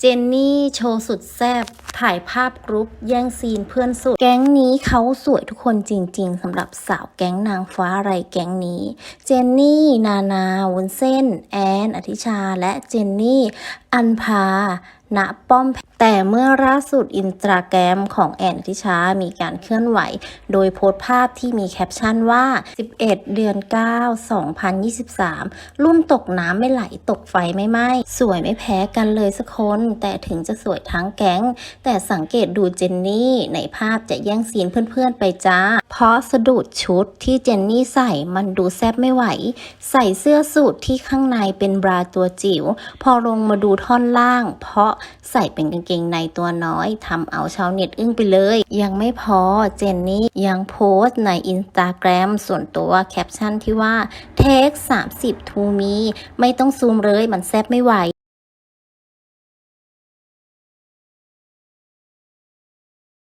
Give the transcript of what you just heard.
เจนนี่โชว์สุดแซ่บถ่ายภาพกรุ๊ปแย่งซีนเพื่อนสุด แก๊งนี้เขาสวยทุกคนจริง ๆสำหรับสาวแก๊งนางฟ้าไรแก๊งนี้ เจนนี่นานาวุ้นเส้น แอนอธิชา และเจนนี่ อันพา ณป้อมแต่เมื่อล่าสุดอินสตาแกรมของแอนอธิชา มีการเคลื่อนไหว โดยโพสต์ภาพที่มีแคปชั่นว่า 11 เดือน 9 2023รุ่นตกน้ำไม่ไหลตกไฟไม่ไหม้สวยไม่แพ้กันเลยสักคน แต่ถึงจะสวยทั้งแก๊ง แต่สังเกตดูเจนนี่ในภาพจะแย่งซีนเพื่อนๆไปจ้า เพราะสะดุดชุดที่เจนนี่ใส่มันดูแซบไม่ไหว ใส่เสื้อสูทที่ข้างในเป็นบราตัวจิ๋วพอลงมาดูท่อนล่าง เพราะใส่เป็นกางเกงในตัวน้อยทำเอาชาวเน็ตอึ้งไปเลย ยังไม่พอเจนนี่ยังโพสต์ในอินสตาแกรมส่วนตัวแคปชั่นที่ว่าเทค30ทูมีไม่ต้องซูมเลยมันแซบไม่ไหว